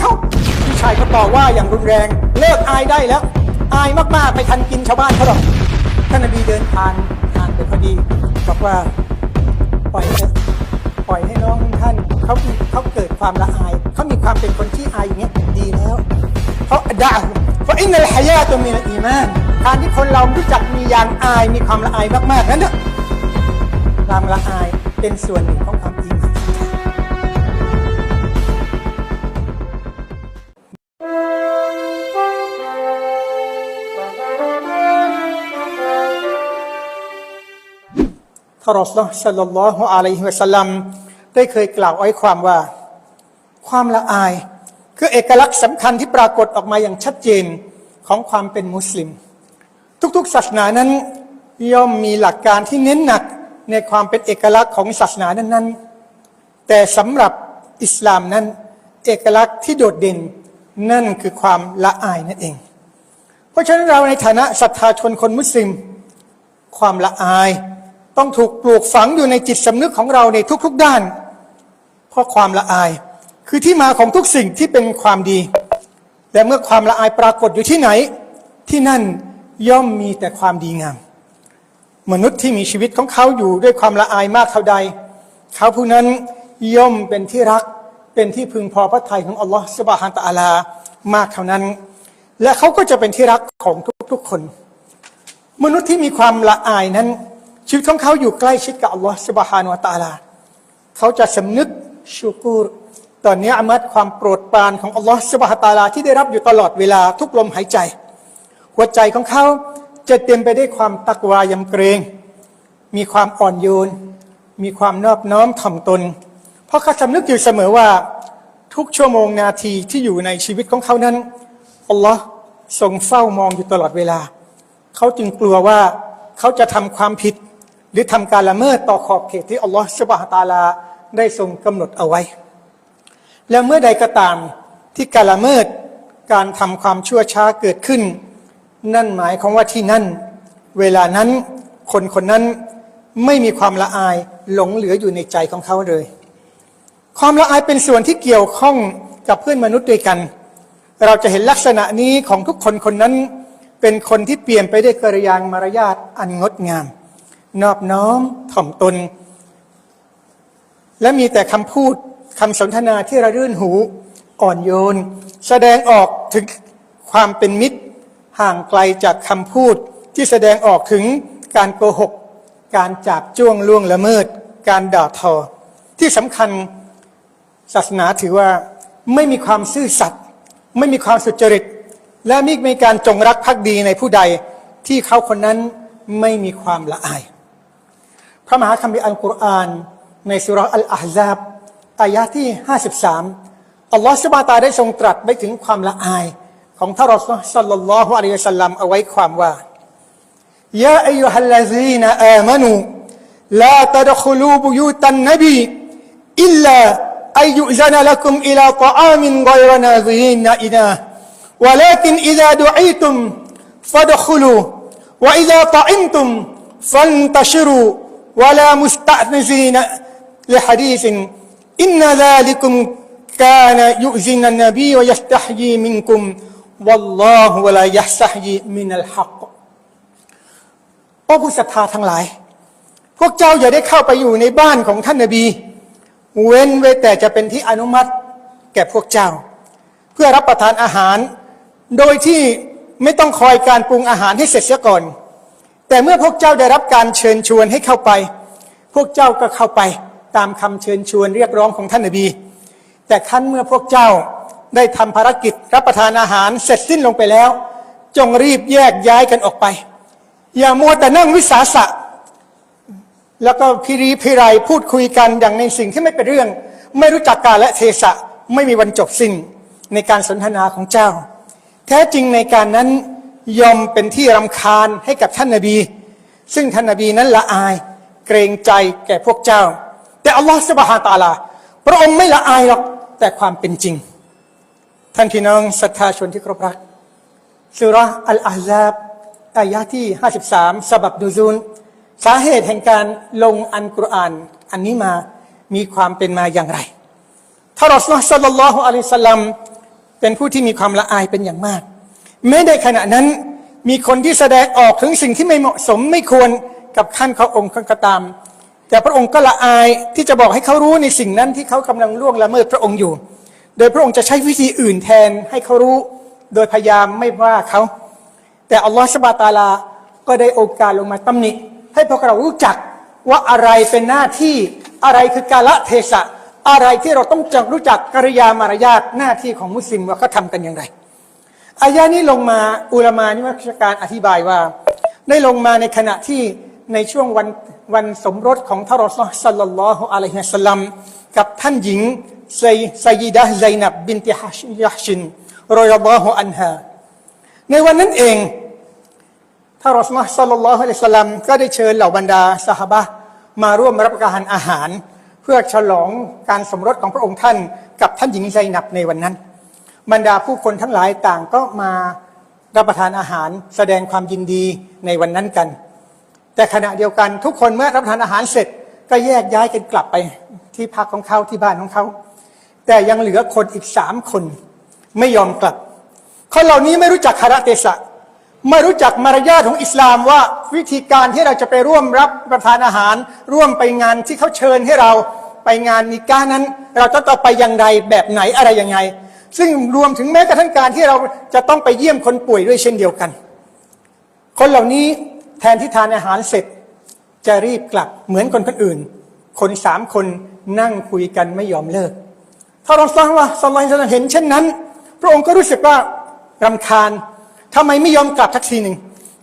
เขาพี่ชายเขาต่อว่าอย่างรุนแรง เลิกอายได้แล้ว อายมากๆไปทันกินชาวบ้านเขาหรอกท่านนบีเดินผ่านผ่านไปพอดีบอกว่าปล่อยเถอะปล่อยให้น้องท่านเขาเขาเกิดความละอายเขามีความเป็นคนที่อายอย่างเงี้ยดีแล้วเพราะด่าเพราะอินเนัลฮายาตัวมีนอีมานการที่คนเรารู้จักมียางอายมีความละอายมากๆนั้นเนอะความละอายเป็นส่วนหนึ่งของความ ท่านรอสลอสัลลัลลอฮุอะลัยฮิวะสัลลัมได้เคยกล่าวไว้ความว่า ความละอาย คือเอกลักษณ์สำคัญที่ปรากฏออกมาอย่างชัดเจนของความเป็นมุสลิม ทุกๆ ศาสนานั้น ย่อมมีหลักการที่เน้นหนักในความเป็นเอกลักษณ์ของศาสนานั้นๆ แต่สำหรับอิสลามนั้น เอกลักษณ์ที่โดดเด่นนั่นคือความละอายนั่นเอง เพราะฉะนั้นเราในฐานะศรัทธาชนคนมุสลิม ความละอาย ต้องถูกปลูกฝังอยู่ในจิตสำนึกของเราในทุก ๆด้าน เพราะความละอาย คือที่มาของทุกสิ่งที่เป็นความดี และเมื่อความละอายปรากฏอยู่ที่ไหน ที่นั่นย่อมมีแต่ความดีงาม มนุษย์ที่มีชีวิตของเขาอยู่ด้วยความละอายมากเท่าใด เขาผู้นั้นย่อมเป็นที่รักเป็นที่พึงพอพระทัยของอัลลอฮฺสุบฮานตะอาลามากเท่านั้น และเขาก็จะเป็นที่รักของทุกๆคน มนุษย์ที่มีความละอายนั้น ชีวิตของเขาอยู่ใกล้ชิดกับอัลลอฮฺสุบฮานุวะตาลา เขาจะสำนึกชูกูรต่อนเนี้อามัดความโปรดปรานของอัลลอฮฺสุบฮานตาลาที่ได้รับอยู่ตลอดเวลาทุกลมหายใจ หัวใจของเขาจะเต็มไปด้วยความตักวายำเกรง มีความอ่อนโยน มีความนอบน้อมถ่อมตน เพราะเขาสำนึกอยู่เสมอว่าทุกชั่วโมงนาทีที่อยู่ในชีวิตของเขานั้นอัลลอฮ์ทรงเฝ้ามองอยู่ตลอดเวลา เขาจึงกลัวว่าเขาจะทำความผิด หรือทำการละเมิดต่อขอบเขตที่อัลลอฮฺสุบฮานะฮูวะตาลาได้ทรงกำหนดเอาไว้ แล้วเมื่อใดก็ตามที่การละเมิดการทำความชั่วช้าเกิดขึ้น นั่นหมายความว่าที่นั่น เวลานั้นคนคนนั้นไม่มีความละอายหลงเหลืออยู่ในใจของเขาเลย ความละอายเป็นส่วนที่เกี่ยวข้องกับเพื่อนมนุษย์ด้วยกัน เราจะเห็นลักษณะนี้ของทุกคนคนนั้น เป็นคนที่เปลี่ยนไปด้วยกริยางมารยาทอันงดงาม นอบน้อมถ่อมตน และมีแต่คำพูดคำสนทนาที่ระรื่นหูอ่อนโยน แสดงออกถึงความเป็นมิตร ห่างไกลจากคำพูดที่แสดงออกถึงการโกหก การจับจ้วงล่วงละเมิด การด่าทอ ที่สำคัญศาสนาถือว่าไม่มีความซื่อสัตย์ไม่มีความสุจริต และไม่มีการจงรักภักดีในผู้ใดที่เขาคนนั้นไม่มีความละอาย ระมหาคัมภีร์อัลกุรอาน ในสุราะห์อัลอาฮซาบอายะที่ 53 อัลลอฮฺสุบฮานะฮูวะตะอาลาได้ทรงตรัสไปถึงความละอาย ของท่านรอสูลสัลลัลลอฮุอะลัยฮิวะสัลลัมเอาไว้ความว่ายาอายุฮัลลาซีนอามานูลาตดคุลูบุยูตันนบีอิลลาอัยยุซานลักุมอิลาตะอามินกอยรนาซีนอินา ولكن إذا دعيتم فادخلوا وإذا طعمتم فانتشروا ولا مستأنسين لحديث إن ذلكم كان يؤذن النبي ويستحيي منكم والله ولا يستحيي من الحق โอ้ผู้ศรัทธาทั้งหลาย พวกเจ้าอย่าได้เข้าไปอยู่ในบ้านของท่านนบี เว้นไว้แต่จะเป็นที่อนุมัติแก่พวกเจ้า เพื่อรับประทานอาหาร โดยที่ไม่ต้องคอยการปรุงอาหารให้เสร็จเสียก่อน แต่เมื่อพวกเจ้าได้รับการเชิญชวนให้เข้าไป พวกเจ้าก็เข้าไปตามคำเชิญชวนเรียกร้องของท่านนบี แต่ขั้นเมื่อพวกเจ้าได้ทำภารกิจรับประทานอาหารเสร็จสิ้นลงไปแล้ว จงรีบแยกย้ายกันออกไป อย่ามัวแต่นั่งวิสาสะ แล้วก็พิรีพิไรพูดคุยกันอย่างในสิ่งที่ไม่เป็นเรื่อง ไม่รู้จักกาลและเทศะไม่มีวันจบสิ้นในการสนทนาของเจ้า แท้จริงในการนั้น ยอมเป็นที่รำคาญให้กับท่านนาบี ซึ่งท่านนาบีนั้นละอายเกรงใจแก่พวกเจ้า แต่อัลลอฮฺสุบฮาตาลา พระองค์ไม่ละอายหรอกแต่ความเป็นจริง ท่านพี่น้องศรัทธาชนที่เคารพรักสุราอัลอาซาบอายะที่ 53สบับดูซูล สาเหตุแห่งการลงอันกุรอาน อันนี้มามีความเป็นมาอย่างไรท่ารอสลสัลลัลลอฮุอะลัยฮิสสลลัมเป็นผู้ที่มีความละอายเป็นอย่างมาก แม้ในขณะนั้น มีคนที่แสดงออกถึงสิ่งที่ไม่เหมาะสมไม่ควรกับขั้นเขาองค์ก็ตาม แต่พระองค์ก็ละอายที่จะบอกให้เขารู้ในสิ่งนั้นที่เขากำลังล่วงละเมิดพระองค์อยู่ โดยพระองค์จะใช้วิธีอื่นแทนให้เขารู้ โดยพยายามไม่ว่าเขา แต่อัลลอฮฺสบาตาลา ก็ได้โอกาสลงมาตำหนิ ให้พวกเรารู้จักว่าอะไรเป็นหน้าที่อะไรคือกาละเทศะอะไรที่เราต้องจักรู้จักกริยามารยาทหน้าที่ของมุสลิมว่าเขาทำกันอย่างไร อายานี้ลงมาอุลามานิวัชการอธิบายว่า ได้ลงมาในขณะที่ในช่วงวันวันสมรสของท่านรอซูลสัลลัลลอฮุอะลัยฮิวะสัลลัมกับท่านหญิงไซไซยิดะไซนับบินติฮัชยะชินรอยลอฮุอันฮาในวันนั้นเองท่านรอซูลสัลลัลลอฮุอะลัยฮิวะสัลลัมก็ได้เชิญเหล่าบรรดาสหบะมาร่วมรับประทานอาหาร เพื่อฉลองการสมรสของพระองค์ท่านกับท่านหญิงไซนับในวันนั้น บรรดาผู้คนทั้งหลายต่างก็มารับประทานอาหารแสดงความยินดีในวันนั้นกัน แต่ขณะเดียวกันทุกคนเมื่อรับประทานอาหารเสร็จก็แยกย้ายกันกลับไปที่พักของเขาที่บ้านของเขา แต่ยังเหลือคนอีกสามคน ไม่ยอมกลับ คนเหล่านี้ไม่รู้จักคาระเทศะไม่รู้จักมารยาทของอิสลามว่าวิธีการที่เราจะไปร่วมรับประทานอาหาร ร่วมไปงานที่เขาเชิญให้เราไปงานนิก้านั้น เราจะต้องไปอย่างไรแบบไหนอะไรยังไง ซึ่งรวมถึงแม้กระทั่งการที่เราจะต้องไปเยี่ยมคนป่วยด้วยเช่นเดียวกัน คนเหล่านี้แทนที่ทานอาหารเสร็จ จะรีบกลับเหมือนคนคนอื่น คนสามคนนั่งคุยกันไม่ยอมเลิก ถ้าเราฟังว่าสมัยเราเห็นเช่นนั้น พระองค์ก็รู้สึกว่ารำคาญทำไมไม่ยอมกลับทักทีหนึ่ง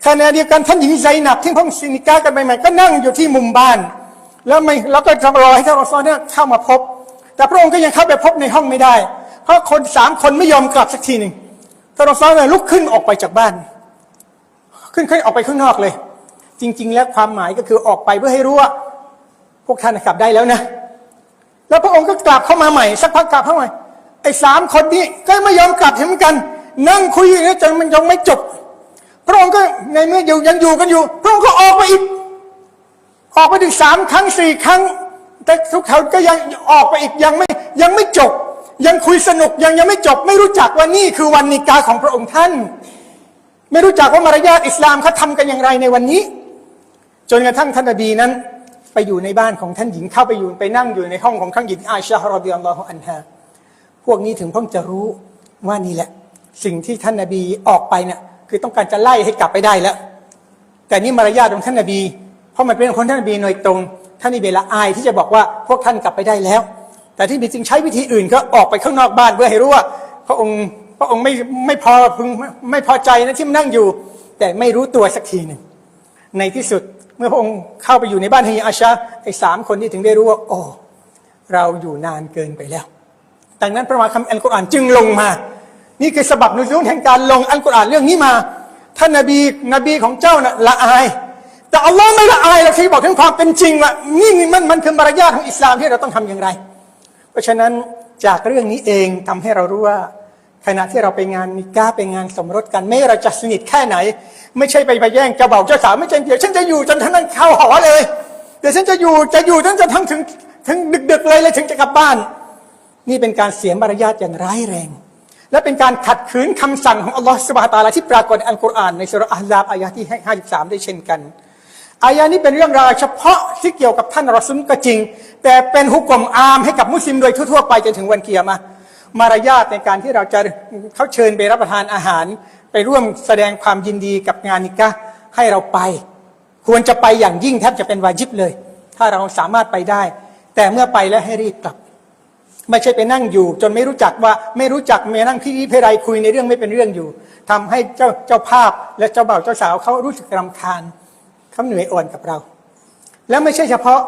ขณะเดียวกันท่านหญิงไซนับที่พ่งซินิก้ากันใหม่ๆก็นั่งอยู่ที่มุมบ้าน แล้วไม่แล้วก็รอให้ท่านรอซอเนี่ยเข้ามาพบ แต่พระองค์ก็ยังเข้าไปพบในห้องไม่ได้ ราะคนสามคนไม่ยอมกลับสักทีหนึ่งท่านรอซอเลยลุกขึ้นออกไปจากบ้าน ขึ้นขึ้นออกไปข้างนอกเลย จริง ๆ แล้วความหมายก็คือออกไปเพื่อให้รู้ว่าพวกท่านกลับได้แล้วนะ แล้วพระองค์ก็กลับเข้ามาใหม่สักพักกลับเข้ามาไอ้สามคนนี้ก็ไม่ยอมกลับเหมือนกัน นั่งคุยอยู่จนมันยังไม่จบ พระองค์ก็ในเมื่ออยู่ยังอยู่กันอยู่ พระองค์ก็ออกไปอีก ออกไปถึงสามครั้งสี่ครั้ง แต่ทุกเขาก็ยังออกไปอีกยังไม่ยังไม่จบ ยังคุยสนุกยังยังไม่จบ ไม่รู้จักว่านี่คือวันนิกาของพระองค์ท่าน ไม่รู้จักว่ามารยาทอิสลามเขาทำกันอย่างไรในวันนี้ จนกระทั่งท่านนบีนั้น ไปอยู่ในบ้านของท่านหญิงเข้าไปอยู่ไปนั่งอยู่ในห้องของท่านหญิงอาชาฮรอดิยัลลอฮุอันฮาพวกนี้ถึงเพิ่งจะรู้ว่านี่แหละ สิ่งที่ท่านนบีออกไปเนี่ยคือต้องการจะไล่ให้กลับไปได้แล้ว แต่นี่มารยาทของท่านนบี เพราะมันเป็นคนท่านนบีโดยตรง ท่านนบีละอายที่จะบอกว่าพวกท่านกลับไปได้แล้ว แต่ที่นบีจึงใช้วิธีอื่นก็ออกไปข้างนอกบ้านเพื่อให้รู้ว่า พระองค์พระองค์ไม่ไม่พอพึงไม่พอใจนะที่มานั่งอยู่ แต่ไม่รู้ตัวสักทีหนึ่งในที่สุดเมื่อพระองค์เข้าไปอยู่ในบ้านฮีอาชาไอ้สามคนที่ถึงได้รู้ว่าโอ้เราอยู่นานเกินไปแล้ว ดังนั้นพระมาคัมภีร์อัลกุรอานจึงลงมา นี่คือสบับนุซูลแห่งการลงอัลกุรอานเรื่องนี้มา ท่านนบีนบีของเจ้าน่ะละอาย แต่อัลลอฮ์ไม่ละอายหรอกที่บอกถึงความเป็นจริงว่านี่มันมันคือมารยาทของอิสลามที่เราต้องทำอย่างไร ราะฉะนั้นจากเรื่องนี้เองทำให้เรารู้ว่าขณะที่เราไปงานนิก้าไปงานสมรสกัน ไม่เราจะสนิทแค่ไหน ไม่ใช่ไปไปแย่งเจ้าบ่าวเจ้าสาวไม่ใช่เดี๋ยวฉันจะอยู่จนทั้งนั้นเข้าหอเลย เดี๋ยวฉันจะอยู่จะอยู่จนจะทั้งถึงถึงดึกๆเลยเลยถึงจะกลับบ้าน นี่เป็นการเสียมารยาทอย่างร้ายแรง และเป็นการขัดขืนคำสั่งของอัลลอฮฺสุบฮาตาลาที่ปรากฏในอัลกุรอานในสุรอัลลาบอายะที่53ได้เช่นกัน อายะนี้เป็นเรื่องราวเฉพาะที่เกี่ยวกับท่านรอซุลก็จริง แต่เป็นหุกกลมอามให้กับมุสลิมโดยทั่วๆไปจนถึงวันเกียรมามารยาทในการที่เราจะเขาเชิญไปรับประทานอาหาร ไปร่วมแสดงความยินดีกับงานนิกะให้เราไป ควรจะไปอย่างยิ่งแทบจะเป็นวาจิบเลย ถ้าเราสามารถไปได้ แต่เมื่อไปแล้วให้รีบกลับ ไม่ใช่ไปนั่งอยู่ จนไม่รู้จักว่าไม่รู้จักเมนั่งที่เพไรคุยในเรื่องไม่เป็นเรื่องอยู่ทำให้เจ้าเจ้าภาพและเจ้าบ่าวเจ้าสาวเขารู้สึกรำคาญ เขาเหนื่อยอ่อนกับเรา แล้วไม่ใช่เฉพาะ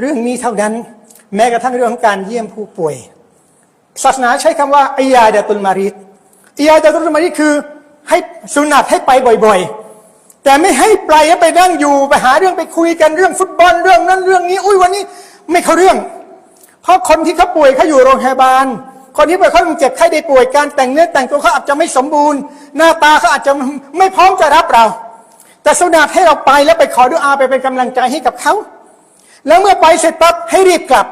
เรื่องนี้เท่านั้น แม้กระทั่งเรื่องของการเยี่ยมผู้ป่วย ศาสนาใช้คำว่าอียาดะตุลมาริดอียาดะตุลมาริดคือให้สุนัตให้ไปบ่อยๆ แต่ไม่ให้ไปลไปนั่งอยู่ไปหาเรื่องไปคุยกันเรื่องฟุตบอลเรื่องนั้นเรื่องนี้ อุ้ยวันนี้ไม่เข้าเรื่อง เพราะคนที่เขาป่วยเขาอยู่โรงพยาบาล คนที่ป่วยเขาเจ็บไข้ได้ป่วยการแต่งเนื้อแต่งตัวเขาอาจจะไม่สมบูรณ์ หน้าตาเขาอาจจะไม่พร้อมจะรับเรา แต่สุนัตให้เราไปแล้วไปขอดุอาไปเป็นกำลังใจให้กับเขา แล้วเมื่อไปเสร็จปั๊บให้รีบกลับ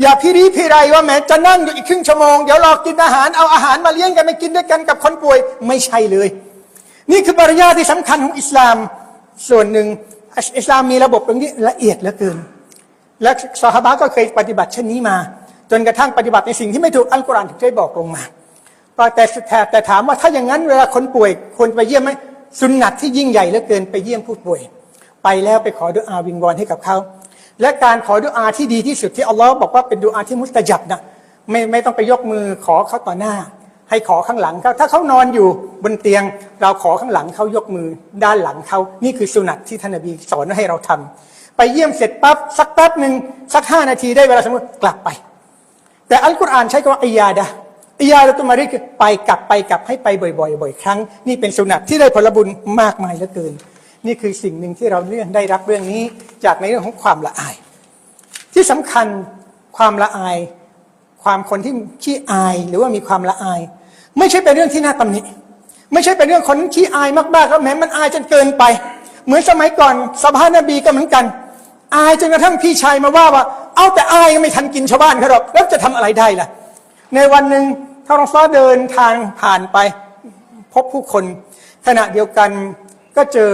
อย่าพิริพิไรว่าแม้จะนั่งอยู่อีกครึ่งชั่วโมงเดี๋ยวรอกินอาหารเอาอาหารมาเลี้ยงกันไปกินด้วยกันกับคนป่วยไม่ใช่เลย นี่คือปริญญาที่สำคัญของอิสลามส่วนหนึ่งอิสลามมีระบบตรงนี้ละเอียดเหลือเกิน และสหบาก็เคยปฏิบัติเช่นนี้มา จนกระทั่งปฏิบัติในสิ่งที่ไม่ถูกอัลกุรอานถึงได้บอกลงมาแต่แต่ถามว่าถ้าอย่างนั้นเวลาคนป่วยควรไปเยี่ยมไหม สุนนัตที่ยิ่งใหญ่เหลือเกินไปเยี่ยมผู้ป่วย ไปแล้วไปขอดุอาวิงวอนให้กับเขา และการขอดุอาที่ดีที่สุดที่อัลลอฮ์บอกว่าเป็นดุอาที่มุสตะจับนะไม่ไม่ต้องไปยกมือขอเขาต่อหน้า ให้ขอข้างหลังเขาถ้าเขานอนอยู่บนเตียง เราขอข้างหลังเขายกมือด้านหลังเขานี่คือสุนัตที่ท่านนบีสอนให้เราทำไปเยี่ยมเสร็จปั๊บสักแป๊บหนึ่งสักห้านาทีได้เวลาสมมติกลับไป แต่อัลกุรอานใช้คำว่าอียาดะ อียาดะตุมาริคือไปกลับไปกลับให้ไปบ่อยๆบ่อยครั้ง นี่เป็นสุนัตที่ได้ผลบุญมากมายเหลือเกิน นี่คือสิ่งหนึ่งที่เราเรื่องได้รับเรื่องนี้จากในเรื่องของความละอาย ที่สำคัญความละอาย ความคนที่ขี้อายหรือว่ามีความละอาย ไม่ใช่เป็นเรื่องที่น่าตำหนิไม่ใช่เป็นเรื่องคนขี้อายมากๆแล้วแม้มันอายจนเกินไป เหมือนสมัยก่อนสภานบีก็เหมือนกัน อายจนกระทั่งพี่ชายมาว่าว่า เอาแต่อายก็ไม่ทันกินชาวบ้านเขาหรอกแล้วจะทำอะไรได้ล่ะ ในวันหนึ่ง ท่านรองฟ้าเดินทางผ่านไป พบผู้คน ขณะเดียวกันก็เจอ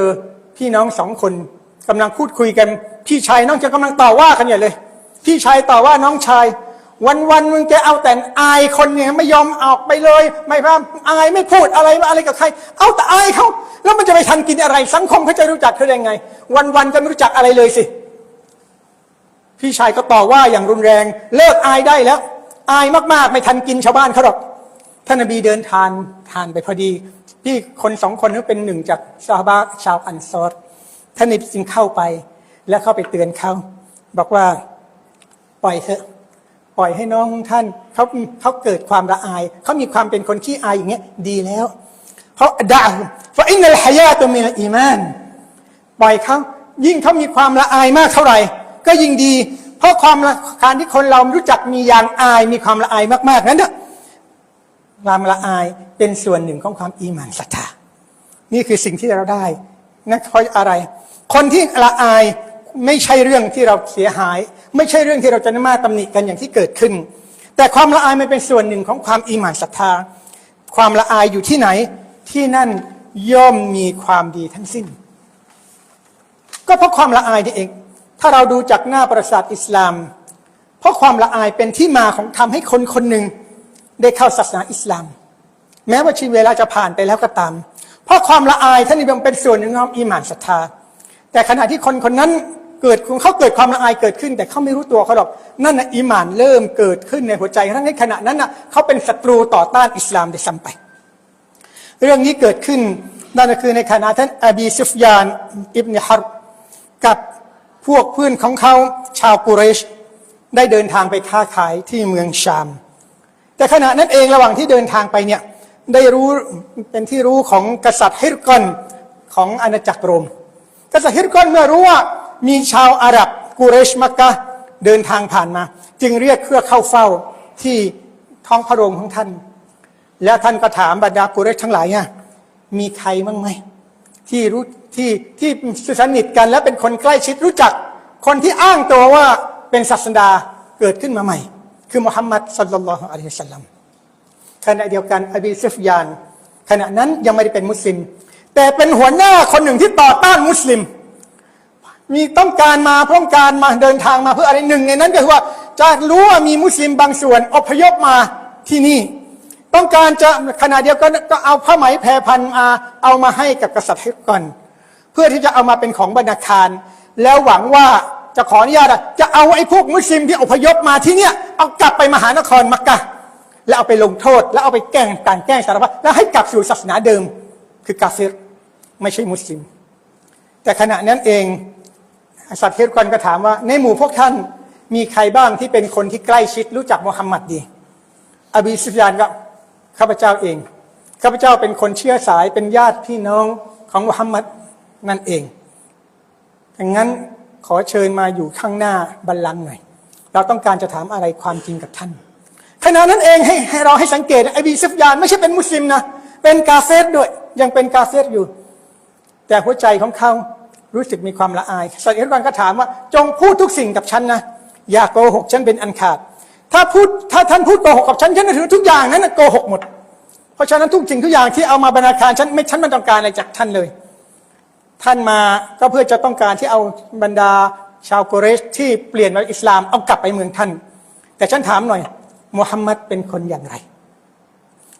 พี่น้องสองคนกำลังพูดคุยกัน พี่ชายน้องจะกำลังต่อว่ากันใหญ่เลย พี่ชายต่อว่าน้องชาย วันวันมึงแกเอาแต่อายคนเนี่ยไม่ยอมออกไปเลย ไม่พาอายไม่พูดอะไรอะไรกับใคร เอาแต่อายเขาแล้วมันจะไปทันกินอะไรสังคมเขาจะรู้จักเขาได้ไง วันวันก็ไม่รู้จักอะไรเลยสิพี่ชายก็ต่อว่าอย่างรุนแรง เลิกอายได้แล้ว อายมากๆ ไม่ทันกินชาวบ้านเขาหรอกท่านนบีเดินทานทานไปพอดีพี่คนสองคนนี้เป็นหนึ่งจากซาบะชาวอันซอรท่านนบีจึงเข้าไป แล้วเข้าไปเตือนเขาบอกว่าปล่อยเถอะปล่อยให้น้องท่านเขาเขาเกิดความละอายเขามีความเป็นคนขี้อายอย่างเงี้ยดีแล้วเขาด่าฟาอินนัลฮายาตุมิลอีมานปล่อยเขายิ่งเขามีความละอายมากเท่าไหร่ ก็ยิ่งดี เพราะความละการที่คนเรารู้จักมีอย่างอายมีความละอายมาก ๆ นั้นนะความละอายเป็นส่วนหนึ่งของความอีหมานศรัทธานี่คือสิ่งที่เราได้นะเพราะอะไร คนที่ละอายไม่ใช่เรื่องที่เราเสียหาย ไม่ใช่เรื่องที่เราจะมาตำหนิกันอย่างที่เกิดขึ้น แต่ความละอายมันเป็นส่วนหนึ่งของความอีหมานศรัทธา ความละอายอยู่ที่ไหนที่นั่นย่อมมีความดีทั้งสิ้น ก็เพราะความละอายนี่เอง ถ้าเราดูจากหน้าประวัติศาสตร์อิสลาม เพราะความละอายเป็นที่มาของทำให้คนคนหนึ่งได้เข้าศาสนาอิสลาม แม้ว่าชีวิตเวลาจะผ่านไปแล้วก็ตาม เพราะความละอายท่านนิยมเป็นส่วนหนึ่งของอีหมานศรัทธา แต่ขณะที่คนคนนั้นเกิดเขาเกิดความละอายเกิดขึ้น แต่เขาไม่รู้ตัวเขาหรอกนั่นนะอีหมานเริ่มเกิดขึ้นในหัวใจทั้งในขณะนั้นนะเขาเป็นศัตรูต่อต้านอิสลามได้ซ้ำไป เรื่องนี้เกิดขึ้นนั่นก็คือในขณะท่านอบีซุฟยานอิบเนฮารกับ พวกเพื่อนของเขาชาวกุเรช ได้เดินทางไปค้าขายที่เมืองชาม แต่ขณะนั้นเองระหว่างที่เดินทางไปเนี่ยได้รู้เป็นที่รู้ของกษัตริย์ฮิรกอนของอาณาจักรโรม กษัตริย์ฮิรกอนเมื่อรู้ว่ามีชาวอาหรับกุเรชมักกะเดินทางผ่านมา จึงเรียกเพื่อเข้าเฝ้าที่ท้องพระโรงของท่าน แล้วท่านก็ถามบรรดากุเรชทั้งหลายอะมีใครบ้างไหม ที่รู้ที่ที่สนิทกันและเป็นคนใกล้ชิดรู้จัก คนที่อ้างตัวว่าเป็นศาสดาเกิดขึ้นมาใหม่ คือมุฮัมมัดสัลลัลลอฮุอะลัยฮิสัลลัมขณะเดียวกันอบีซุฟยาน ขณะนั้นยังไม่ได้เป็นมุสลิม แต่เป็นหัวหน้าคนหนึ่งที่ต่อต้านมุสลิม มีต้องการมาพ้องการมาเดินทางมาเพื่ออะไรหนึ่งในนั้นก็คือว่าจะรู้ว่ามีมุสลิมบางส่วนอพยพมาที่นี่ ต้องการจะขณะเดียวกันก็เอาผ้าไหมแพรพันมาเอามาให้กับกษัตริย์ให้ก่อนเพื่อที่จะเอามาเป็นของบรรณาคาร แล้วหวังว่าจะขออนุญาตจะเอาไอ้พวกมุสลิมที่อพยพมาที่เนี่ยเอากลับไปมหานครมักกะ แล้วเอาไปลงโทษ แล้วเอาไปแกล้งการแกล้งสารพัดแล้วให้กลับสู่ศาสนาเดิม คือกาเฟรไม่ใช่มุสลิม แต่ขณะนั้นเองสัตว์เฮรกอนก็ถามว่า ในหมู่พวกท่านมีใครบ้างที่เป็นคนที่ใกล้ชิดรู้จักมุฮัมมัดดี อบีซุฟยานก็ ข้าพเจ้าเอง ข้าพเจ้าเป็นคนเชื้อสายเป็นญาติพี่น้องของมุฮัมมัดนั่นเองดังนั้นขอเชิญมาอยู่ข้างหน้าบัลลังก์หน่อย เราต้องการจะถามอะไรความจริงกับท่านขณะนั้นเองให้ให้เราให้สังเกตไอบีซุฟยานไม่ใช่เป็นมุสลิมนะ เป็นกาเฟรด้วย ยังเป็นกาเฟรอยู่ แต่หัวใจของเขารู้สึกมีความละอายสัตว์เอรกอนก็ถามว่า จงพูดทุกสิ่งกับฉันนะ อย่าโกหกฉันเป็นอันขาด ถ้าพูดถ้าท่านพูดโกหกกับฉันฉันถือทุกอย่างนั้นโกหกหมด เพราะฉะนั้นทุกสิ่งทุกอย่างที่เอามาบรรณาการฉันไม่ฉันไม่ต้องการอะไรจากท่านเลย ท่านมาก็เพื่อจะต้องการที่เอาบรรดาชาวกุเรชที่เปลี่ยนมาอิสลามเอากลับไปเมืองท่าน แต่ฉันถามหน่อยมุฮัมมัดเป็นคนอย่างไร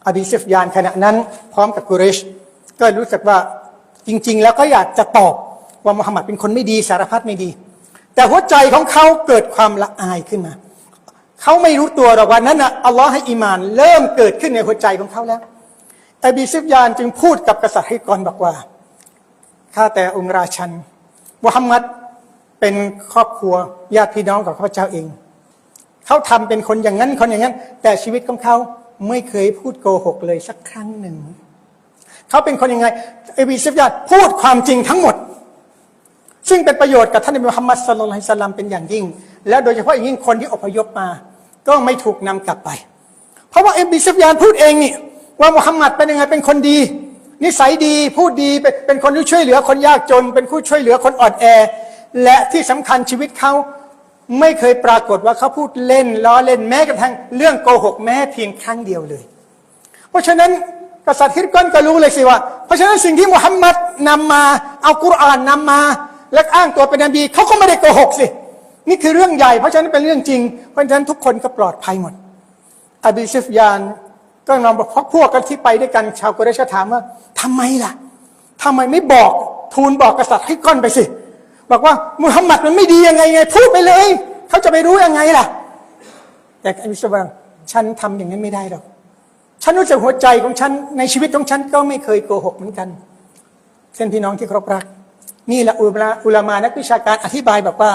อบีซิฟยานขณะนั้นพร้อมกับกุเรช ก็รู้สึกว่าจริง ๆ แล้วก็อยากจะตอบว่ามุฮัมมัดเป็นคนไม่ดีสารพัดไม่ดี แต่หัวใจของเขาเกิดความละอายขึ้นมา เขาไม่รู้ตัวหรอกว่านั้นนะอัลลอฮ์ให้อีมาน เริ่มเกิดขึ้นในหัวใจของเขาแล้วอบีซิฟยานจึงพูดกับกษัตริย์ฮิกรบอกว่าข้าแต่องค์ราชันมุฮัมมัดเป็นครอบครัวญาติพี่น้องของข้าพเจ้าเอง เขาทำเป็นคนอย่างนั้นคนอย่างนั้น แต่ชีวิตของเขาไม่เคยพูดโกหกเลยสักครั้งหนึ่ง เขาเป็นคนยังไงเอบีซิฟยาดพูดความจริงทั้งหมด ซึ่งเป็นประโยชน์กับท่านนบีมุฮัมมัดสลลัลฮิสลัมเป็นอย่างยิ่ง แล้วโดยเฉพาะอย่างยิ่งคนที่อพยพมา ก็ไม่ถูกนำกลับไป เพราะว่าเอมบีซิฟยานพูดเองนี่ว่ามุฮัมมัดเป็นยังไงเป็นคนดี นิสัยดีพูดดีเป็นคนที่ช่วยเหลือคนยากจน เป็นผู้ช่วยเหลือคนอ่อนแอ และที่สำคัญชีวิตเขาไม่เคยปรากฏว่าเขาพูดเล่นล้อเล่นแม้กระทั่งเรื่องโกหกแม้เพียงครั้งเดียวเลย เพราะฉะนั้นกษัตริย์ฮิรกอนก็รู้เลยสิว่าเพราะฉะนั้นสิ่งที่มุฮัมมัดนำมาเอากุรอานนำมา และอ้างตัวเป็นนบีเขาก็ไม่ได้โกหกสิ นี่คือเรื่องใหญ่ เพราะฉะนั้นเป็นเรื่องจริง เพราะฉะนั้นทุกคนก็ปลอดภัยหมดอบีซิฟยานก็นำพวกพวกกันที่ไปด้วยกันชาวกุเรชถามว่าทำไมล่ะทำไมไม่บอกทูลบอกกษัตริย์ฮิรกอนไปสิ บอกว่ามุฮัมมัดมันไม่ดียังไงไง พูดไปเลย เขาจะไปรู้ยังไงล่ะ แต่อบีซิฟยานฉันทำอย่างนั้นไม่ได้หรอกฉันรู้จักหัวใจของฉันในชีวิตของฉันก็ไม่เคยโกหกเหมือนกันเส้นพี่น้องที่เคารพรัก นี่แหละอุลาอุลามานักวิชาการอธิบายบอกว่า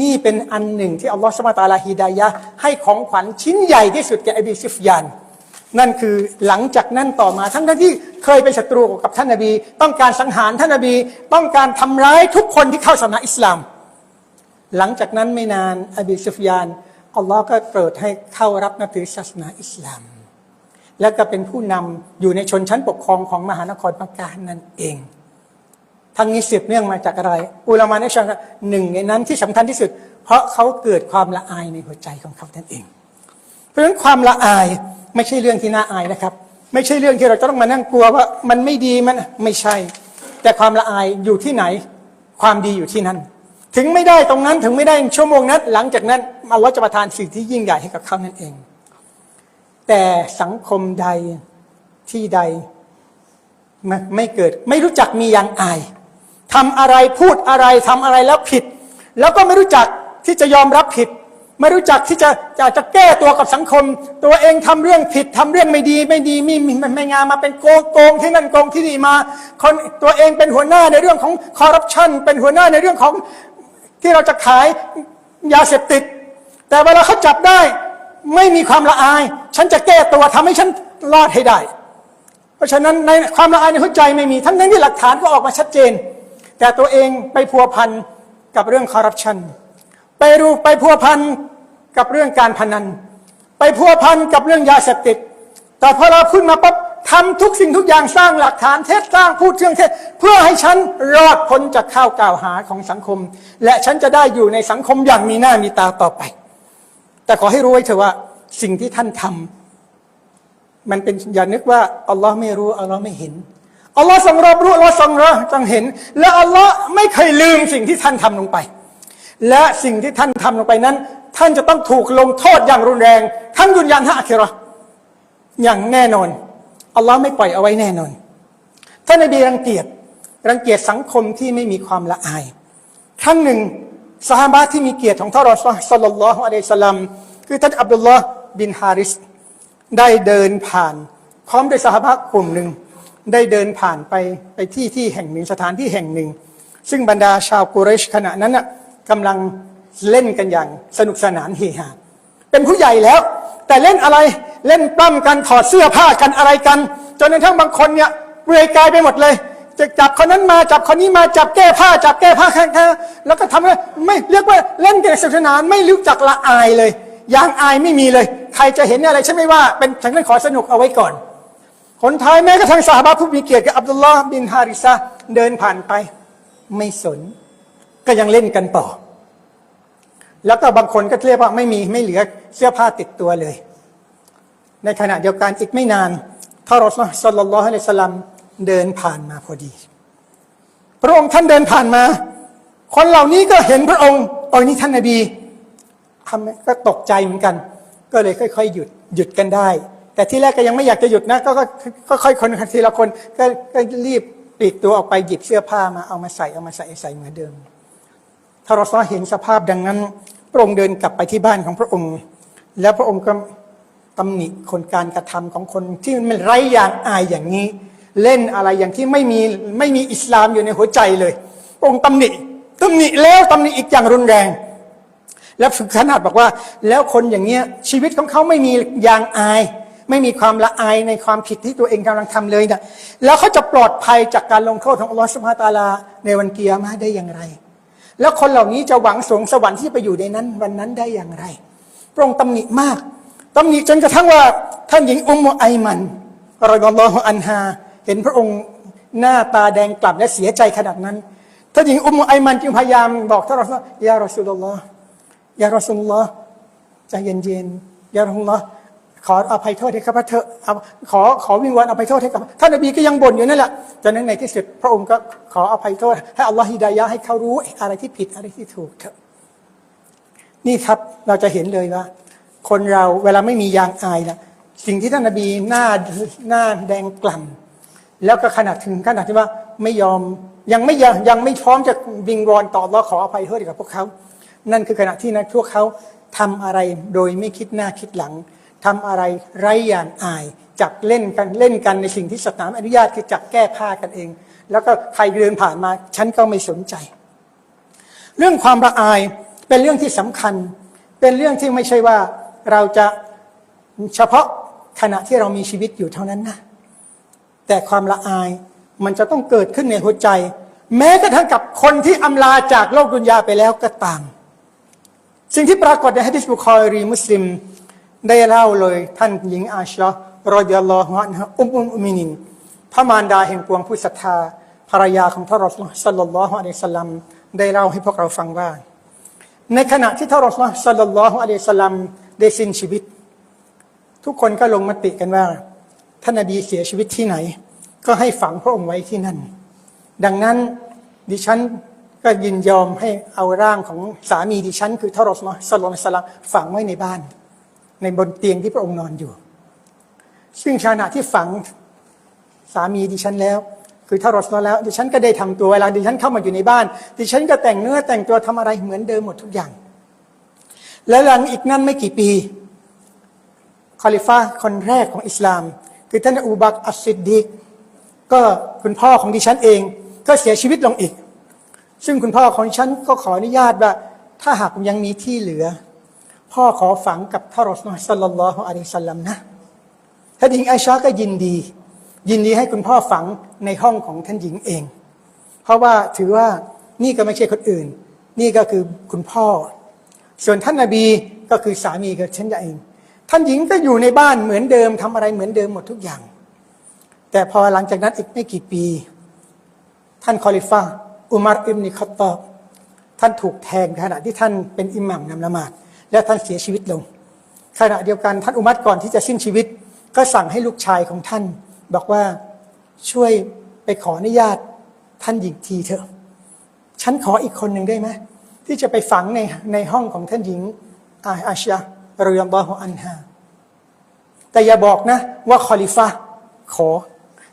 นี่เป็นอันหนึ่งที่อัลลอฮฺสุบฮานะตาลาฮิดายะให้ของขวัญชิ้นใหญ่ที่สุดแก่อบีซิฟยานนั่นคือหลังจากนั้นต่อมาทั้งที่เคยเป็นศัตรูกับท่านนบี ต้องการสังหารท่านนบี ต้องการทำร้ายทุกคนที่เข้าศาสนาอิสลาม หลังจากนั้นไม่นานอบีซุฟยานอัลลอฮ์ก็โปรดให้เข้ารับนับถือศาสนาอิสลาม แล้วก็เป็นผู้นำอยู่ในชนชั้นปกครองของมหานครมักกะนั่นเอง ทั้งนี้สืบเนื่องมาจากอะไร อุลามาในชังหนึ่งในนั้นที่สำคัญที่สุด เพราะเขาเกิดความละอายในหัวใจของเขานั่นเอง เพราะฉะนั้นความละอายไม่ใช่เรื่องที่น่าอายนะครับ ไม่ใช่เรื่องที่เราจะต้องมานั่งกลัวว่ามันไม่ดีมันไม่ใช่ แต่ความละอายอยู่ที่ไหน ความดีอยู่ที่นั่น ถึงไม่ได้ตรงนั้นถึงไม่ได้ชั่วโมงนั้น หลังจากนั้นอัลลอฮ์จะประทานสิ่งที่ยิ่งใหญ่ให้กับเขานั่นเอง แต่สังคมใดที่ใดไม่ไม่เกิดไม่รู้จักมีอย่างอาย ทำอะไรพูดอะไรทำอะไรแล้วผิด แล้วก็ไม่รู้จักที่จะยอมรับผิด ไม่รู้จักที่จะจะจะแก้ตัวกับสังคม ตัวเองทำเรื่องผิดทำเรื่องไม่ดีไม่ดีม่ไม่ไม่งามมาเป็นโกงโกงที่นั่นโกงที่นี่มาคนตัวเองเป็นหัวหน้าในเรื่องของคอร์รัปชันเป็นหัวหน้าในเรื่องของที่เราจะขายยาเสพติด แต่เวลาเขาจับได้ไม่มีความละอาย ฉันจะแก้ตัวทำให้ฉันรอดให้ได้ เพราะฉะนั้นในความละอายในหัวใจไม่มี ทั้งนั้นที่หลักฐานก็ออกมาชัดเจน แต่ตัวเองไปพัวพันกับเรื่องคอร์รัปชันไปรู้ไปพัวพันกับเรื่องการพนัน ไปพัวพันกับเรื่องยาเสพติด แต่พอเราขึ้นมาปั๊บทำทุกสิ่งทุกอย่างสร้างหลักฐานเท็จสร้างพูดเรื่องเท็จเพื่อให้ฉันรอดพ้นจากข้าวกล่าวหาของสังคม และฉันจะได้อยู่ในสังคมอย่างมีหน้ามีตาต่อไป แต่ขอให้รู้ไว้เถอะว่าสิ่งที่ท่านทำมันเป็นอย่านึกว่าอัลลอฮ์ไม่รู้อัลลอฮ์ไม่เห็น อัลลอฮ์ทรงรับรู้อัลลอฮ์ทรงรับทรงเห็น และอัลลอฮ์ไม่เคยลืมสิ่งที่ท่านทำลงไป และสิ่งที่ท่านทำลงไปนั้น ท่านจะต้องถูกลงโทษอย่างรุนแรง ทั้งดุนยาและอาคิราะอย่างแน่นอนอัลลอฮ์ไม่ปล่อยเอาไว้แน่นอนท่านนบีรังเกียจรังเกียจสังคมที่ไม่มีความละอายครั้งหนึ่งสหายที่มีเกียรติของท่านรอซูลสัลลัลลอฮุอะลัยฮิสสลามคือท่านอับดุลลอฮ์บินฮาริสได้เดินผ่านพร้อมด้วยสหายกลุ่มหนึ่ง ได้เดินผ่านไปไปที่ที่แห่งหนึ่งสถานที่แห่งหนึ่ง ซึ่งบรรดาชาวกุเรชขณะนั้นน่ะกำลังเล่นกันอย่างสนุกสนานเฮฮาเป็นผู้ใหญ่แล้ว แต่เล่นอะไรเล่นปล้ำกันถอดเสื้อผ้ากันอะไรกัน จนกระทั่งบางคนเนี่ยเปลือยกายไปหมดเลยจะจับคนนั้นมาจับคนนี้มาจับแก้ผ้าจับแก้ผ้าแค่แล้วก็ทำให้ไม่เรียกว่าเล่นกันสนุกสนานไม่รู้จักละอายเลยยางอายไม่มีเลย ใครจะเห็นอะไรฉันไม่ว่าเป็นฉันนั้นขอสนุกเอาไว้ก่อน คนท้ายแม้กระทั่งสาบาผู้มีเกียรติกับอับดุลลอฮ์บินฮาริซะเดินผ่านไป ไม่สน ก็ยังเล่นกันต่อ แล้วก็บางคนก็เรียกว่าไม่มีไม่เหลือเสื้อผ้าติดตัวเลย ในขณะเดียวกันอีกไม่นานท่านรอสูลสัลลัลลอฮุอะลัยสลามเดินผ่านมาพอดี พระองค์ท่านเดินผ่านมา คนเหล่านี้ก็เห็นพระองค์โอ้ยนี่ท่านนบีทำก็ตกใจเหมือนกัน ก็เลยค่อย ๆ หยุดหยุดกันได้ แต่ที่แรกก็ยังไม่อยากจะหยุดนะ ก็ก็ค่อยคนทีละคนก็ก็รีบปลีกตัวออกไปหยิบเสื้อผ้ามาเอามาใส่เอามาใส่ใส่เหมือนเดิมถ้าเราซ้อเห็นสภาพดังนั้น พระองค์เดินกลับไปที่บ้านของพระองค์ แล้วพระองค์ก็ตำหนิคนการกระทำของคนที่มันไร้อย่างอายอย่างนี้ เล่นอะไรอย่างที่ไม่มีไม่มีอิสลามอยู่ในหัวใจเลยองค์ตำหนิตำหนิแล้วตำหนิอีกอย่างรุนแรง แล้วถึงขนาดบอกว่า แล้วคนอย่างเงี้ยชีวิตของเขาไม่มียางอาย ไม่มีความละอายในความผิดที่ตัวเองกำลังทำเลยนะแล้วเขาจะปลอดภัยจากการลงโทษของอัลลอฮฺสุบฮาตาลา ในวันเกียร์มาได้อย่างไร แล้วคนเหล่านี้จะหวังสวงสวรรค์ที่ไปอยู่ในนั้น วันนั้นได้อย่างไรพระองค์ตำหนิมากตำหนิจนกระทั่งว่าท่านหญิงอุมมไอมันรอยอัลลอฮฺอันฮาเห็นพระองค์หน้าตาแดงกลับและเสียใจขนาดนั้นท่านหญิงอุมมไอมันจึงพยายามบอกท่านรอสูลยารอสูลุลลอฮ์ยารอสุลลอฮ์ใจเย็นๆยารอสุลลอฮ์ ขออภัยโทษให้ข้าพเจ้าขอขอวิงวอนอภัยโทษให้กับท่านนบีก็ยังบ่นอยู่นั่นแหละจากนั้นในที่สุดพระองค์ก็ขออภัยโทษ ให้อัลลอฮ์ฮิดายะให้เขารู้อะไรที่ผิดอะไรที่ถูกนี่ครับเราจะเห็นเลยว่า คนเราเวลาไม่มียางอายนะสิ่งที่ท่านนบีหน้าหน้าแดงกล่ำแล้วก็ขนาดถึงขนาดที่ว่าไม่ยอมยังไม่ยังยังไม่พร้อมจะวิงวอนต่ออัลลอขออภัยโทษกับพวกเขา นั่นคือขณะที่นักพวกเขาทำอะไรโดยไม่คิดหน้าคิดหลัง ทำอะไรไร้อย่างอาย จับเล่นกันเล่นกันในสิ่งที่ศาสนาอนุญาตคือจับแก้ผ้ากันเอง แล้วก็ใครเดินผ่านมาฉันก็ไม่สนใจ เรื่องความละอายเป็นเรื่องที่สำคัญ เป็นเรื่องที่ไม่ใช่ว่าเราจะเฉพาะขณะที่เรามีชีวิตอยู่เท่านั้นนะแต่ความละอายมันจะต้องเกิดขึ้นในหัวใจ แม้กระทั่งกับคนที่อำลาจากโลกดุนยาไปแล้วก็ตาม สิ่งที่ปรากฏในฮะดิษบุคอรีมุสลิม ได้เล่าเลยท่านหญิงอาชะรอดิยัลลอฮุอันฮะอุมอุมอุมินิน พระมารดาแห่งปวงผู้ศรัทธาภรรยาของท่านรอสุลสัลลัลลอฮุอะลัยฮิสลัมได้เล่าให้พวกเราฟังว่า ในขณะที่ท่านรอสุลสัลลัลลอฮุอะลัยฮิสลัมได้สิ้นชีวิต ทุกคนก็ลงมติกันว่า ท่านนบีเสียชีวิตที่ไหน ก็ให้ฝังพระองค์ไว้ที่นั่น ดังนั้นดิฉันก็ยินยอมให้เอาร่างของสามีดิฉัน คือท่านรอสุลสลลัลสลัมฝังไว้ในบ้าน ในบนเตียงที่พระองค์นอนอยู่ ซึ่งขณะที่ฝังสามีดิฉันแล้ว คือท่ารสุลแล้วดิฉันก็ได้ทำตัวเวลาดิฉันเข้ามาอยู่ในบ้าน ดิฉันก็แต่งเนื้อแต่งตัวทำอะไรเหมือนเดิมหมดทุกอย่าง และหลังอีกนั้นไม่กี่ปีคอลิฟ้าคนแรกของอิสลาม คือท่านอูบักอัสซิดดีกก็คุณพ่อของดิฉันเอง ก็เสียชีวิตลงอีก ซึ่งคุณพ่อของดิฉันก็ขออนุญาตว่าถ้าหากผมยังมีที่เหลือ พ่อขอฝังกับท่านรอสลสัลลัลลอฮุอะลัยฮิสัลลัมนะท่านหญิงไอชาก็ยินดี ยินดีให้คุณพ่อฝังในห้องของท่านหญิงเอง เพราะว่าถือว่านี่ก็ไม่ใช่คนอื่น นี่ก็คือคุณพ่อ ส่วนท่านนาบีก็คือสามีกับฉันเอง ท่านหญิงก็อยู่ในบ้านเหมือนเดิมทำอะไรเหมือนเดิมหมดทุกอย่าง แต่พอหลังจากนั้นอีกไม่กี่ปี ท่านคอลิฟาอุมารอิบนิคอตตอบท่านถูกแทงขณะที่ท่านเป็นอิหมัมนำละหมาด และท่านเสียชีวิตลง ขณะเดียวกันท่านอุมัรก่อนที่จะสิ้นชีวิต ก็สั่งให้ลูกชายของท่าน บอกว่าช่วยไปขออนุญาตท่านหญิงทีเถอะ ฉันขออีกคนหนึ่งได้ไหมที่จะไปฝังในในห้องของท่านหญิงอาอาชาเรียมบาฮอันฮาแต่อย่าบอกนะ ว่าคอลิฟาขอ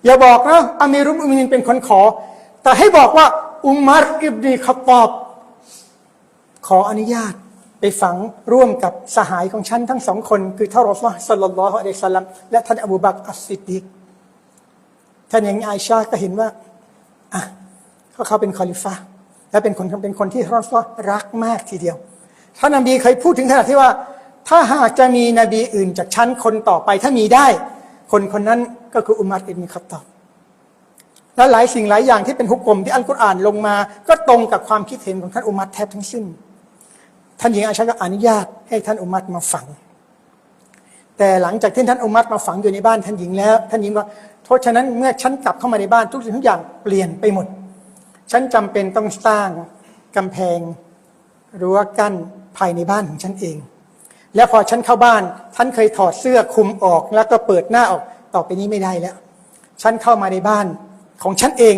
อย่าบอกนะอามีรุมอุมินินเป็นคนขอ แต่ให้บอกว่า อุมารอิบนีขับตอบ ขออนุญาต ไปฝังร่วมกับสหายของฉันทั้งสองคน คือท่านรอสลสัลลัลลอฮุอะลัยฮิสลัมและท่านอบูบักอัสซิดดิกท่านอย่างไอชาก็เห็นว่าอะเขาเขาเป็นคอลิฟาและเป็นคนเป็นคนที่ทารอสลลรักมากทีเดียวท่านนบีเคยพูดถึงขนาดที่ว่า ถ้าหากจะมีนบีอื่นจากชั้นคนต่อไปถ้ามีได้ คนคนนั้นก็คืออุมัรอิบนุขับตอบและหลายสิ่งหลายอย่างที่เป็นฮุกกลมที่อัลกุรอานลงมา ก็ตรงกับความคิดเห็นของท่านอุมัรแทบทั้งสิ้น ท่านหญิงอาชาก็อนุญาตให้ท่านอุมัรมาฝัง แต่หลังจากที่ท่านอุมัรมาฝังอยู่ในบ้านท่านหญิงแล้ว ท่านหญิงว่าเพราะฉะนั้นเมื่อฉันกลับเข้ามาในบ้านทุกสิ่งทุกอย่างเปลี่ยนไปหมด ฉันจำเป็นต้องสร้างกำแพงรั้วกั้นภายในบ้านของฉันเอง แล้วพอฉันเข้าบ้านฉันเคยถอดเสื้อคลุมออก แล้วก็เปิดหน้าออกต่อไปนี้ไม่ได้แล้ว ฉันเข้ามาในบ้านของฉันเอง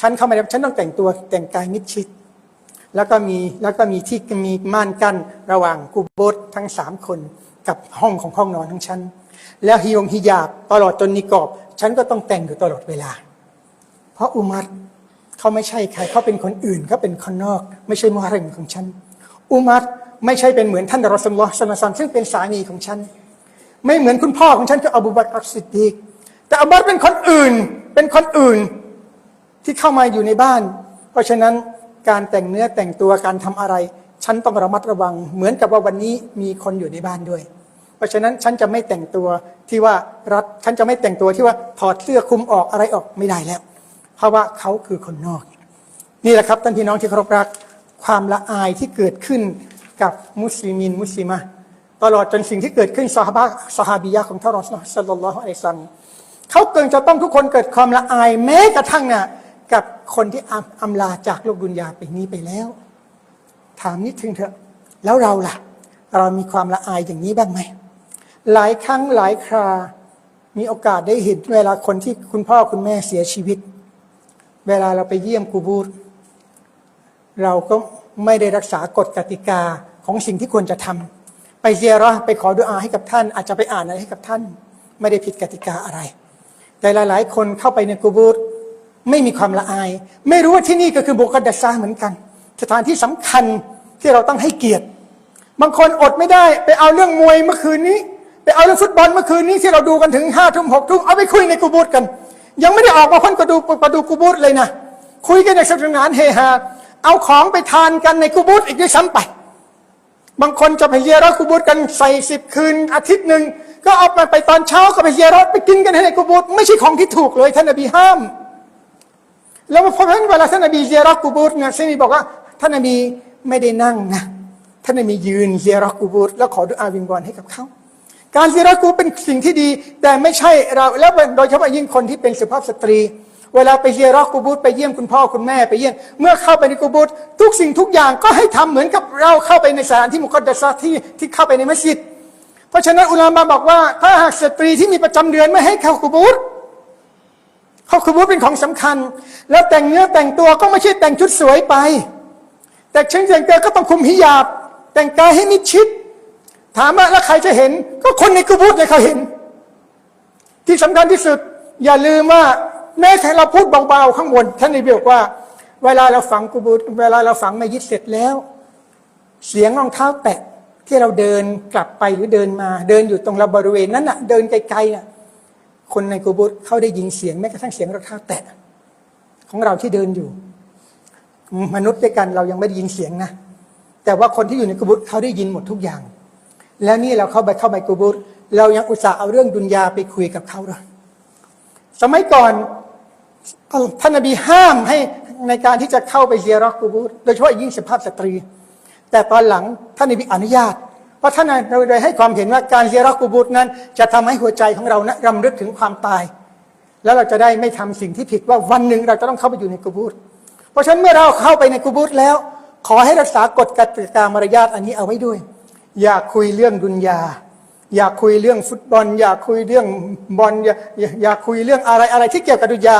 ฉันเข้ามาในฉันต้องแต่งตัวแต่งกายมิดชิด แล้วก็มีแล้วก็มีที่มีม่านกั้นระหว่างกูโบสทั้งสามคนกับห้องของห้องนอนของฉันแล้วฮิยงฮิญาบตลอดจนนิกอบฉันก็ต้องแต่งอยู่ตลอดเวลา เพราะอุมัรเขาไม่ใช่ใครเขาเป็นคนอื่นเขาเป็นคนนอก ไม่ใช่มุฮัรริมของฉันอุมัรไม่ใช่เป็นเหมือนท่านรอสุลลอฮ์สลลัลลอฮุอะลัยฮิวะซัลลัมซึ่งเป็นสามีของฉัน ไม่เหมือนคุณพ่อของฉันคืออบูบักรสิดดีกแต่อบูบักเป็นคนอื่นเป็นคนอื่นที่เข้ามาอยู่ในบ้าน เพราะฉะนั้น การแต่งเนื้อแต่งตัวการทำอะไร ฉันต้องระมัดระวัง เหมือนกับว่าวันนี้มีคนอยู่ในบ้านด้วย เพราะฉะนั้นฉันจะไม่แต่งตัวที่ว่ารัดฉันจะไม่แต่งตัวที่ว่าถอดเสื้อคลุมออกอะไรออกไม่ได้แล้ว เพราะว่าเขาคือคนนอก นี่แหละครับท่านพี่น้องที่เคารพรักความละอายที่เกิดขึ้นกับมุสลิมินมุสลิมะตลอดจนสิ่งที่เกิดขึ้นซอฮาบะซอฮาบียะของท่านรอสลสัลลัลลอฮุอะลัยฮิวะซัลลัมเขาเกิดจะต้องทุกคนเกิดความละอายแม้กระทั่งน่ะ กับคนที่อำลาจากโลกดุนยาไปนี้ไปแล้ว ถามนิดถึงเถอะ แล้วเราล่ะ เรามีความละอายอย่างนี้บ้างไหม หลายครั้งหลายครา มีโอกาสได้เห็นเวลาคนที่คุณพ่อคุณแม่เสียชีวิต เวลาเราไปเยี่ยมกูบูรเราก็ไม่ได้รักษากฎกติกาของสิ่งที่ควรจะทำไปเซียราะห์ไปขอดุอาให้กับท่าน อาจจะไปอ่านอะไรให้กับท่าน ไม่ได้ผิดกติกาอะไร แต่หลาย ๆ คนเข้าไปในกูบูร ไม่มีความละอาย ไม่รู้ว่าที่นี่ก็คือบุกดัสซาเหมือนกัน สถานที่สำคัญที่เราต้องให้เกียรติ บางคนอดไม่ได้ ไปเอาเรื่องมวยเมื่อคืนนี้ ไปเอาเรื่องฟุตบอลเมื่อคืนนี้ที่เราดูกันถึงห้าทุ่มหกทุ่มเอาไปคุยในกูบูรกัน ยังไม่ได้ออกมาพ้นกระดูประดูกูบูรเลยนะคุยกันในสนุกสนานเฮฮาเอาของไปทานกันในกูบูรอีกด้วยซ้ำไป บางคนจะไปเยรอกูบูรกันใส่สิบคืนอาทิตย์หนึ่งก็เอาไปไปตอนเช้าก็ไปเยรอไปกินกันในกูบูรไม่ใช่ของที่ถูกเลยท่านนบีห้าม แล้วเพราะฉะนั้นเวลาท่านนบีเซียรักกูบูรเนี่ยท่านนบีบอกว่าท่านนบีไม่ได้นั่งนะท่านนบียืนเซียรักกูบูรแล้วขอดุอาวิงวอนให้กับเขาการเซียรักกูเป็นสิ่งที่ดี แต่ไม่ใช่เราแล้วโดยเฉพาะยิ่งคนที่เป็นสุภาพสตรี เวลาไปเซียรักกูบูรไปเยี่ยมคุณพ่อคุณแม่ไปเยี่ยมเมื่อเข้าไปในกูบูรทุกสิ่งทุกอย่างก็ให้ทำเหมือนกับเราเข้าไปในสถานที่มุกดสที่ที่เข้าไปในมัสยิด เพราะฉะนั้นอุลามะบอกว่าถ้าหากสตรีที่มีประจำเดือนไม่ให้เข้ากูบูร เขาคือว่าเป็นของสำคัญ แล้วแต่งเนื้อแต่งตัวก็ไม่ใช่แต่งชุดสวยไป แต่เช่นแต่งตัวก็ต้องคุมหิญาบ แต่งกายให้มิดชิด ถามว่าแล้วใครจะเห็น ก็คนในกุบูตเนี่ยเขาเห็น ที่สำคัญที่สุด อย่าลืมว่าแม้แต่เราพูดเบาๆข้างบนท่านนบีบอกว่า เวลาเราฝังกุบูตเวลาเราฝังมัยิดเสร็จแล้ว เสียงรองเท้าแตะที่เราเดินกลับไปหรือเดินมา เดินอยู่ตรงเราบริเวณนั้นน่ะ เดินไกลๆน่ะ คนในกูโบสเขาได้ยินเสียงแม้กระทั่งเสียงรองเท้าแตะของเราที่เดินอยู่ มนุษย์ด้วยกันเรายังไม่ได้ยินเสียงนะแต่ว่าคนที่อยู่ในกูโบสเขาได้ยินหมดทุกอย่าง แล้วนี่เราเข้าไปเข้าไปกูโบสเรายังอุตส่าห์เอาเรื่องดุนยาไปคุยกับเขาเลยสมัยก่อนท่านนบีห้ามให้ในการที่จะเข้าไปเซียรักกูโบสโดยเฉพาะยิ่งสภาพสตรี แต่ตอนหลังท่านนบีอนุญาต ราะท่านได้ให้ความเห็นว่าการเซียรักกูบูตนั้น จะทำให้หัวใจของเรานะรำลึกถึงความตาย แล้วเราจะได้ไม่ทำสิ่งที่ผิดว่าวันหนึ่งเราจะต้องเข้าไปอยู่ในกูบูตเพราะฉะนั้นเมื่อเราเข้าไปในกูบูตแล้ว ขอให้รักษากฎกติกามารยาทอันนี้เอาไว้ด้วย อย่าคุยเรื่องดุนยา อย่าคุยเรื่องฟุตบอล อย่าคุยเรื่องบอลอย่าอย่าอย่าคุยเรื่องอะไรอะไรที่เกี่ยวกับดุนยา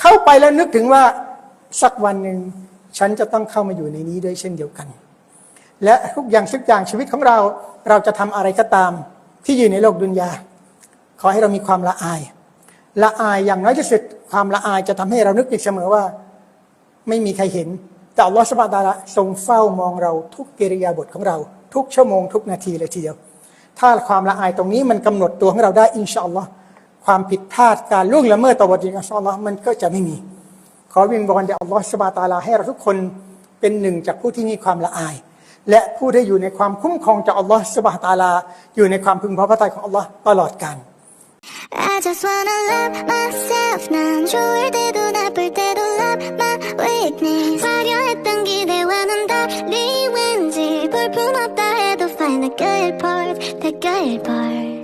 เข้าไปแล้วนึกถึงว่าสักวันหนึ่งฉันจะต้องเข้ามาอยู่ในนี้ด้วยเช่นเดียวกัน และทุกอย่างทุกอย่างชีวิตของเรา เราจะทำอะไรก็ตามที่อยู่ในโลกดุนยา ขอให้เรามีความละอาย ละอายอย่างน้อยที่สุดความละอายจะทำให้เรานึกอีกเสมอว่า ไม่มีใครเห็น แต่อัลลอฮฺสุบานะตาลาทรงเฝ้ามองเราทุกกิริยาบทของเรา ทุกชั่วโมงทุกนาทีเลยทีเดียว ถ้าความละอายตรงนี้มันกำหนดตัวของเราได้อินชาอัลลอฮ์ความผิดพลาดการล่วงละเมิดต่อบทอินชาอัลลอฮ์มันก็จะไม่มี ขอวิงวอนแด่อัลลอฮฺสุบานะตาลาให้เราทุกคนเป็นหนึ่งจากผู้ที่มีความละอาย และผู้ได้อยู่ในความคุ้มครองจากอัลลอฮฺสุบฮานะฮูวะตะอาลา อยู่ในความพึงพอพระทัยของอัลลอฮ์ตลอดกาล I just wanna love myself 난 좋을 때도 나쁠 때도 love my weakness 화려했던 기대와는 달리 왠지 볼품없다 해도 find the good part the good part